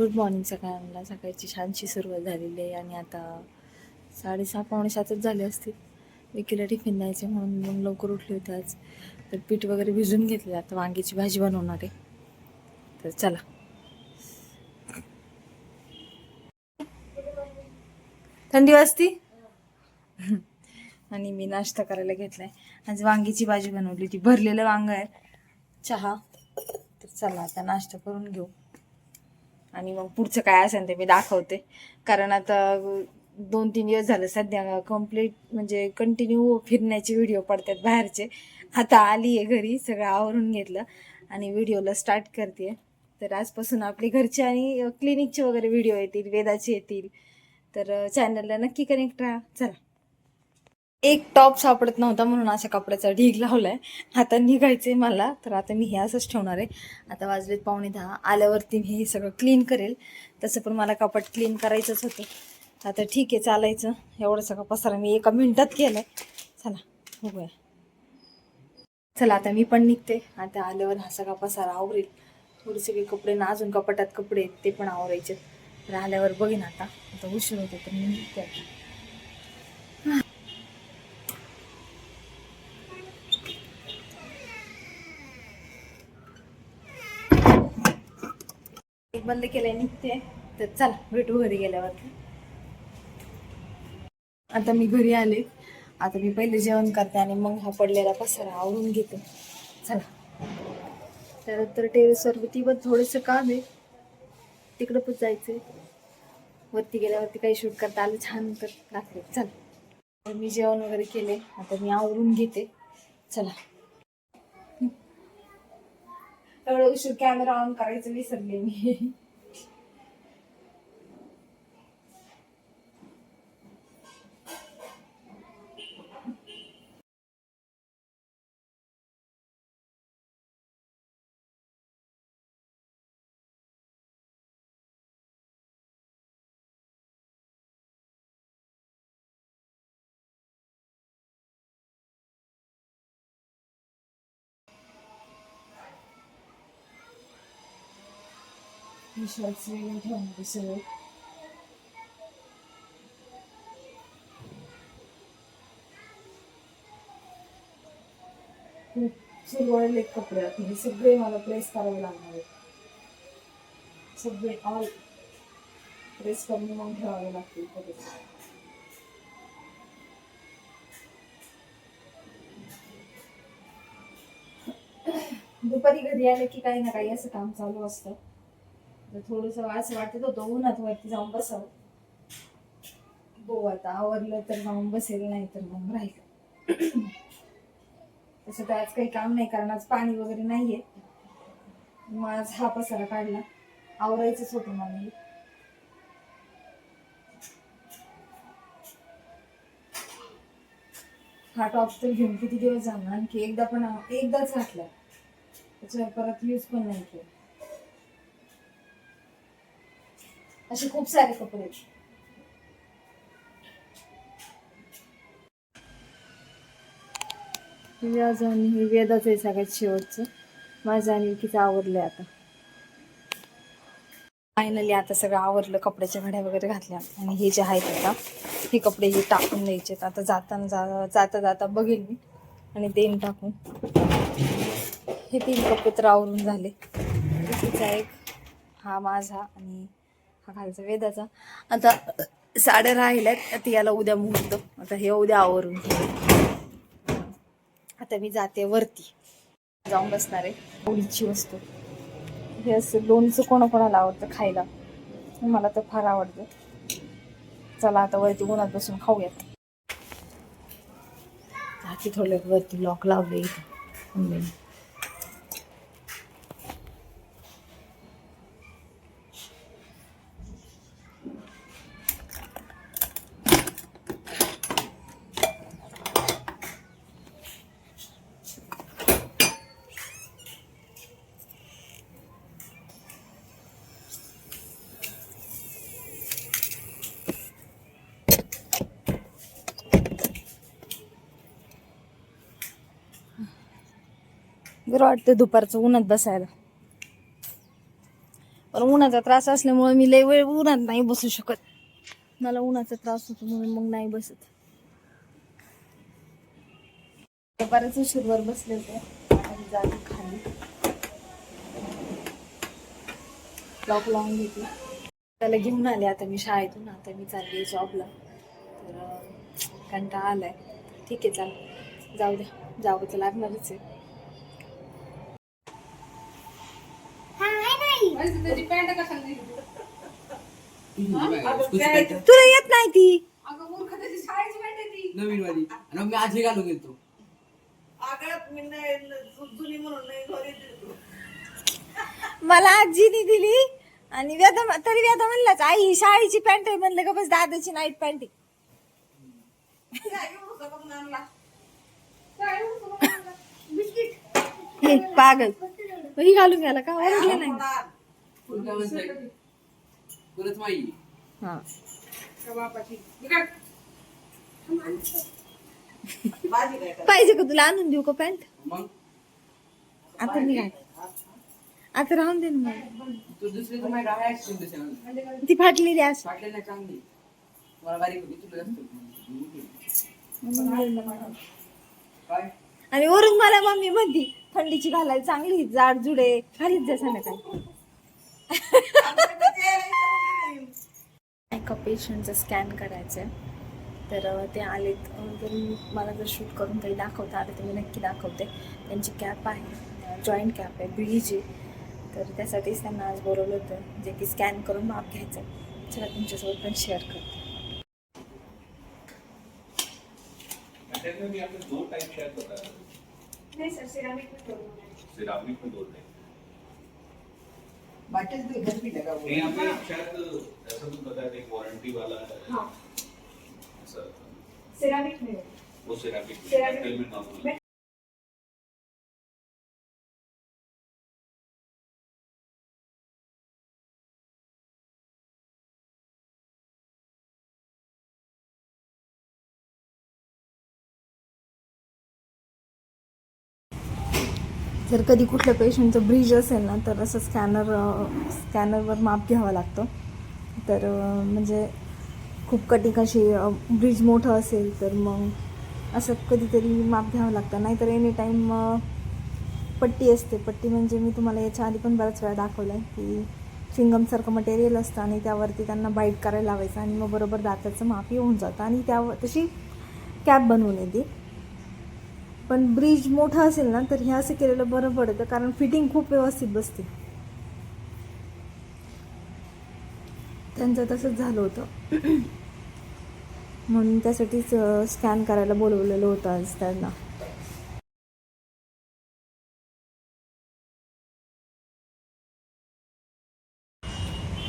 Good morning सगळ्यांना. सकाळची छानशी सुरुवात झालेली आहे आणि आता साडेसहा पावणे सातच झाले असतील. विकीला टिफिन द्यायचे म्हणून मग लवकर उठले होते आज. तर पीठ वगैरे भिजून घेतले आता वांग्याची भाजी बनवणार आहे. तर चला. थंडी वाजती? आणि मी नाश्ता करायला घेतलाय. आज वांगीची भाजी बनवली ती भरलेलं वांग आहे. चहा. तर चला आता नाश्ता करून घेऊ. आणि मग पुढचं काय असेल ते मी दाखवते. कारण आता दोन तीन दिवस झालं सध्या कंप्लीट म्हणजे कंटिन्यू फिरण्याचे व्हिडिओ पडतात बाहेरचे. आता आली आहे घरी सगळं आवरून घेतलं आणि व्हिडिओला स्टार्ट करते. तर आजपासून आपले घरचे आणि क्लिनिकचे वगैरे व्हिडिओ येतील वेदाचे येतील. तर चॅनलला नक्की कनेक्ट राहा. चला. एक टॉप सापडत नव्हता म्हणून अशा कपड्याचा ढीग लावलाय. आता निघायचंय मला तर आता मी हे असंच ठेवणार आहे. आता वाजलेत पावणे दहा आल्यावरती मी हे सगळं क्लीन करेल. तसं पण मला कपाट क्लीन करायचंच होतं. आता ठीक आहे चालायचं. एवढं सगळं पसारा मी एका मिनिटात केलंय. चला बघूया. चला आता मी पण निघते. आता आल्यावर हा सगळा पसारा आवरेल. थोडे सगळे कपडे ना अजून कपाटात कपडे आहेत ते पण आवरायचे तर आल्यावर बघेन आता. आता उशीर होते तर मी निघते बंद केलंय निघते तर चला भेटू घरी गेल्यावरती आता मी घरी आले. आता मी पहिले जेवण करते आणि मग हा पडलेला पसारा आवरून घेते. चला. त्यानंतर टेरेसवर ती पण थोडंसं काम आहे. तिकडं पण जायचंय. वरती गेल्यावरती काही शूट करता आलं छान तर रात्री. चला. मी जेवण वगैरे केले. आता मी आवरून घेते. चला. एवढं उशीर कॅमेरा ऑन करायचं विसरले मी. शॉर्ट्स वेगळे ठेवणार सगळे खूप सुरवळले कपडे आता हे सगळे मला प्रेस करावे लागणार आहेत सगळे ऑल प्रेस करून मग ठेवावे लागतील कपडे दुपारी घरी आले की काही ना काही असं काम चालू असतं. तर थोडंसं असं वाटत होतं उन्हात वरती जाऊन बसावं. बो आता आवरलं तर जाऊन बसेल नाही तर मग राहील. तसं तर आज काही काम नाही कारण आज पाणी वगैरे नाहीये. मग आज हा पसारा काढला. आवरायचंच होतं मला हा टॉप तर घेऊन किती दिवस झाला आणखी एकदा पण एकदाच घातला. त्याच्यावर परत यूज पण नाही केला. असे खूप सारे कपडे आहेत. हे अजून हे वेदाच आहे सगळ्यात शेवटचं माझं आणि विकीचं आवरलंय आता फायनली आता सगळं आवरलं कपड्याच्या घड्या वगैरे घातल्या आणि हे जे आहेत आता हे कपडे हे टाकून द्यायचे आता जाताना जा जाता जाता बघेल मी आणि देईन टाकून हे तीन कपडे तर आवरून झाले तिचा एक हा माझा आणि हा खालचा वेदाचा. आता साड्या राहिल्यात आता याला उद्या मुहूर्त. आता हे उद्या आवरून आता मी जाते वरती. जाऊन बसणार आहे आवडीची वस्तू. हे असं लोणचं कोणाकोणाला आवडतं खायला? मला तर फार आवडतं. चला आता वरती उन्हात बसून खाऊयात. जाते वरती लॉक लावले मम्मीने. बरं वाटतं दुपारचं उन्हात बसायला. पण उन्हाचा त्रास असल्यामुळे मी लय वेळ उन्हात नाही बसू शकत. मला उन्हाचा त्रास होतो म्हणून मग नाही बसत. दुपारच उशीरवर बसले होते जागी खाली. लॉक लावून घेतली त्याला घेऊन आले आता मी शाळेतून. आता मी चालली जॉबला तर अं, कंटाळा आलाय. ठीक आहे चाल. जाऊ द्या जावं तर लागणारच आहे. तुला येत नाही ती. नवीन वाली आणि मी आजी घालून गेलतो. मला आजीने दिली. आणि वेदा तरी वेदा म्हणलाच आई ही शाळेची पॅन्ट आहे. म्हणलं का बस दादाची नाईट पॅन्ट आहे. हे पागल. ही घालून गेला का? ओरडलं नाही. परत माई. हा. पाहिजे का तुला? आणून देऊ का पॅन्ट? मग? आता मी घाल आता राहून दे ना. तू दुसरी फाटलेली असं फाटले नाही चांगली. मला बारीक होती तुला जास्त काय? आणि वरून मला मम्मी म्हणती थंडीची घालायला चांगली जाड जुडे. घालीत जा संध्याकाळी एका पेशंटचं स्कॅन करायचं आहे तर ते आलेत. जर मला जर शूट करून काही दाखवता आलं तर मी नक्की दाखवते. त्यांची कॅप आहे जॉईंट कॅप आहे बीईची तर त्यासाठीच त्यांना आज बोलवलं होतं जे की स्कॅन करून माप घ्यायचं आहे चला तुमच्यासोबत पण शेअर करते. में भी दो टाइप शायद बताया नाही सर सिरामिक सिरामिक में दो टाइप बाटलीच दे घर पीठ का नहीं आपने शायद ऐसा तो बताया था, एक वारंटी वाला है. हाँ सिरामिक में वो सिरामिक. मेटल में नॉर्मल जर कधी कुठल्या पेशंटचं ब्रिज असेल ना तर असं स्कॅनर स्कॅनरवर माप घ्यावं लागतं. तर म्हणजे खूप कटिंग अशी ब्रिज मोठं असेल तर मग असं कधीतरी माप घ्यावं लागतं. नाहीतर एनी टाईम पट्टी असते. पट्टी म्हणजे मी तुम्हाला याच्या आधी पण बऱ्याच वेळा दाखवलं आहे की चिंगमसारखं मटेरियल असतं आणि त्यावरती त्यांना बाईट करायला लावायचं आणि मग बरोबर दाताचं माप येऊन जातं. आणि त्यावर तशी कॅप बनवून येते. पण ब्रिज मोठा असेल ना तर हे असं केलेलं बरं पडतं कारण फिटिंग खूप व्यवस्थित बसते. त्यांचं तसंच झालं होतं. म्हणून त्यासाठीच स्कॅन करायला बोलवलेलं होतं आज त्यांना.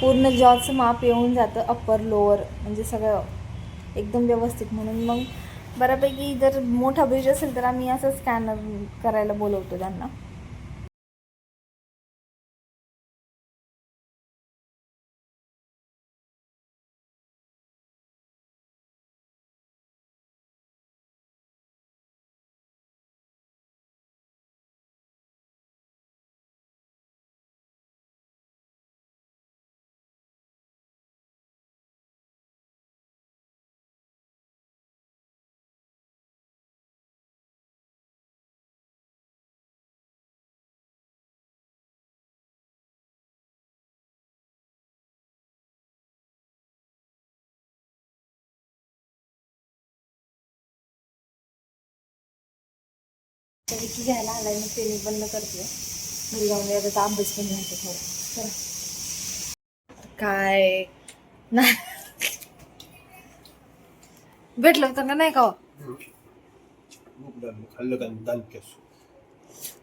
पूर्ण जॉचं माप येऊन जातं अप्पर लोअर म्हणजे सगळं एकदम व्यवस्थित. म्हणून मग बऱ्यापैकी जर मोठा ब्रिज असेल तर आम्ही असं स्कॅनर करायला बोलवतो त्यांना. तर की घ्यायला आलाय मी क्लिनिक बंद करते. घरी जाऊन आता अभ्यास पण घ्यायचा थोडा. काय? नाही. भेटलं होतं का नाही का हो? खाल्लं का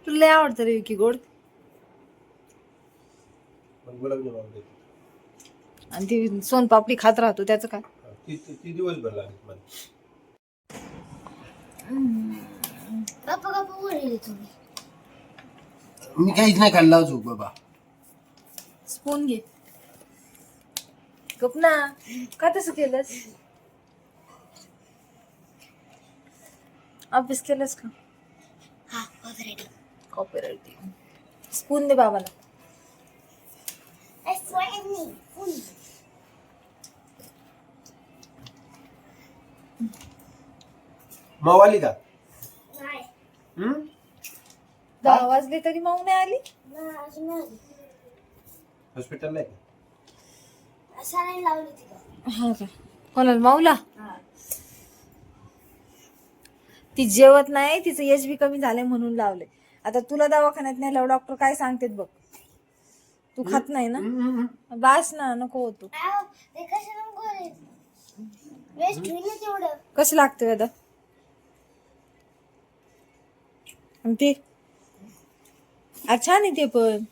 तुला लय आवडतं रे विकी गोड. गुलाबजाम आणि ती सोनपापडी खात राहतो त्याचं काय? ती ती दिवसभर लागत मला. गप्पा गप्पा बोलले तुम्ही. मी काहीच नाही खाल्ला अजून बाबा. स्पून घे. गप ना. का तसं केलंस? अभ्यास केलंस का? हा कॉपीराईट स्पून दे बाबाला. मावाली का? दहा वाजले तरी मऊ नाही आली? नाही अजून नाही हॉस्पिटलला आहे का? सलाईन लावली होती का? हा का? कोणाला माऊला? हा. ती जेवत नाही तिचं एच बी कमी झालंय म्हणून लावले आता तुला दवाखान्यात नेल्यावर डॉक्टर काय सांगतेत बघ. तू खात नाही ना? बास ना नको हो तू. आव, ते कशाला गोळे वेस्ट होईल ना तेवढं. कसं लागतं आता आणि ते छान आहे ते पण.